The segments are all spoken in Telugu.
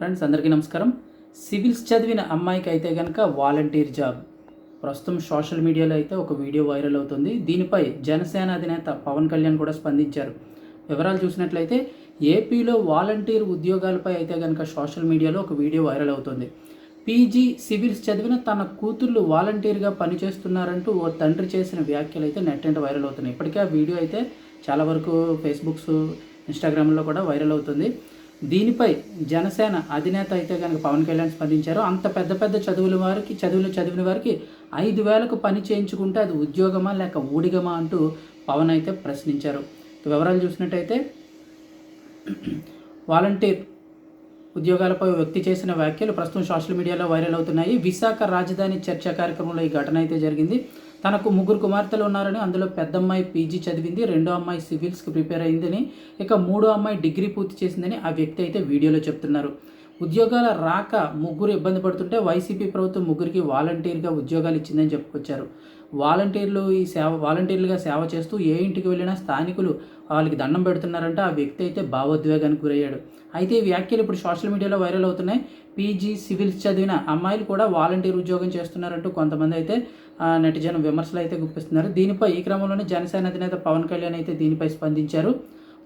ఫ్రెండ్స్ అందరికీ నమస్కారం. సివిల్స్ చదివిన అమ్మాయికి అయితే కనుక వాలంటీర్ జాబ్. ప్రస్తుతం సోషల్ మీడియాలో అయితే ఒక వీడియో వైరల్ అవుతుంది. దీనిపై జనసేన అధినేత పవన్ కళ్యాణ్ కూడా స్పందించారు. వివరాలు చూసినట్లయితే ఏపీలో వాలంటీర్ ఉద్యోగాలపై అయితే కనుక సోషల్ మీడియాలో ఒక వీడియో వైరల్ అవుతుంది. పీజీ సివిల్స్ చదివిన తన కూతుళ్ళు వాలంటీర్గా పనిచేస్తున్నారంటూ ఓ తండ్రి చేసిన వ్యాఖ్యలు అయితే నెట్ అంటే వైరల్ అవుతున్నాయి. ఇప్పటికే ఆ వీడియో అయితే చాలా వరకు ఫేస్బుక్స్ ఇన్స్టాగ్రామ్లో కూడా వైరల్ అవుతుంది. దీనిపై జనసేన అధినేత అయితే కనుక పవన్ కళ్యాణ్ స్పందించారు. అంత పెద్ద పెద్ద చదువుల వారికి చదువులు చదివిన వారికి ఐదు వేలకు పని చేయించుకుంటే అది ఉద్యోగమా లేక ఊడిగమా అంటూ పవన్ అయితే ప్రశ్నించారు. వివరాలు చూసినట్టయితే వాలంటీర్ ఉద్యోగాలపై వ్యక్తి చేసిన వ్యాఖ్యలు ప్రస్తుతం సోషల్ మీడియాలో వైరల్ అవుతున్నాయి. విశాఖ రాజధాని చర్చ కార్యక్రమంలో ఈ ఘటన అయితే జరిగింది. తనకు ముగ్గురు కుమార్తెలు ఉన్నారని అందులో పెద్ద అమ్మాయి పీజీ చదివింది రెండో అమ్మాయి సివిల్స్కి ప్రిపేర్ అయిందని ఇక మూడో అమ్మాయి డిగ్రీ పూర్తి చేసిందని ఆ వ్యక్తి అయితే వీడియోలో చెప్తున్నారు. ఉద్యోగాల రాక ముగ్గురు ఇబ్బంది పడుతుంటే వైసీపీ ప్రభుత్వం ముగ్గురికి వాలంటీర్గా ఉద్యోగాలు ఇచ్చిందని చెప్పుకొచ్చారు. వాలంటీర్లు ఈ సేవ వాలంటీర్లుగా సేవ చేస్తూ ఏ ఇంటికి వెళ్ళినా స్థానికులు వాళ్ళకి దండం పెడుతున్నారంటే. ఆ వ్యక్తి అయితే భావోద్వేగానికి గురయ్యాడు. అయితే ఈ వ్యాఖ్యలు ఇప్పుడు సోషల్ మీడియాలో వైరల్ అవుతున్నాయి. పీజీ సివిల్స్ చదివిన అమ్మాయిలు కూడా వాలంటీర్ ఉద్యోగం చేస్తున్నారంటూ కొంతమంది అయితే ఆ, నెటిజన్ విమర్శలు అయితే గుప్పిస్తున్నారు. దీనిపై ఈ క్రమంలోనే జనసేన అధినేత పవన్ కళ్యాణ్ అయితే దీనిపై స్పందించారు.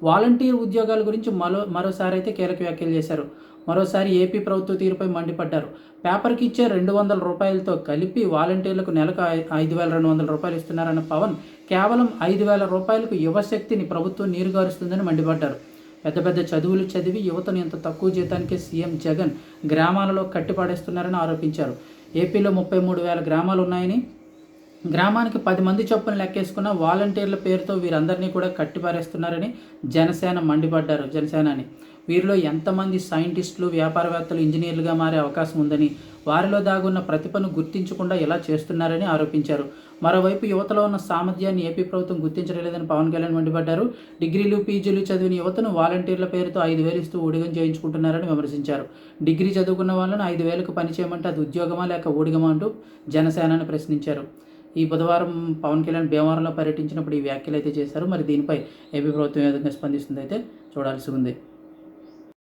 వాలంటీర్ ఉద్యోగాల గురించి మరో మరోసారి అయితే కీలక వ్యాఖ్యలు చేశారు. మరోసారి ఏపీ ప్రభుత్వ తీరుపై మండిపడ్డారు. పేపర్కి ఇచ్చే రెండు వందల రూపాయలతో కలిపి వాలంటీర్లకు నెలకు ఐదు వేల రెండు వందల రూపాయలు ఇస్తున్నారన్న పవన్ కేవలం ఐదు వేల రూపాయలకు యువశక్తిని ప్రభుత్వం నీరుగారుస్తుందని మండిపడ్డారు. పెద్ద పెద్ద చదువులు చదివి యువతను ఇంత తక్కువ జీతానికి సీఎం జగన్ గ్రామాలలో కట్టిపాడేస్తున్నారని ఆరోపించారు. ఏపీలో ముప్పై మూడు వేల గ్రామాలు ఉన్నాయని గ్రామానికి పది మంది చొప్పున లెక్కేసుకున్న వాలంటీర్ల పేరుతో వీరందరినీ కూడా కట్టిపారేస్తున్నారని జనసేన మండిపడ్డారు జనసేనాని. వీరిలో ఎంతమంది సైంటిస్టులు వ్యాపారవేత్తలు ఇంజనీర్లుగా మారే అవకాశం ఉందని వారిలో దాగున్న ప్రతిభను గుర్తించకుండా ఇలా చేస్తున్నారని ఆరోపించారు. మరోవైపు యువతలో ఉన్న సామర్థ్యాన్ని ఏపీ ప్రభుత్వం గుర్తించడం లేదని పవన్ కళ్యాణ్ మండిపడ్డారు. డిగ్రీలు పీజీలు చదివిన యువతను వాలంటీర్ల పేరుతో ఐదు వేలు ఇస్తూ ఊడిగం చేయించుకుంటున్నారని విమర్శించారు. డిగ్రీ చదువుకున్న వాళ్ళను ఐదు వేలకు పని చేయమంటే అది ఉద్యోగమా లేక ఊడిగమా అంటూ జనసేనను ప్రశ్నించారు. ఈ బుధవారం పవన్ కళ్యాణ్ భీమవరంలో పర్యటించినప్పుడు ఈ వ్యాఖ్యలు అయితే చేశారు. మరి దీనిపై ఏపీ ప్రభుత్వం ఏ విధంగా స్పందిస్తుంది అయితే చూడాల్సి ఉంది.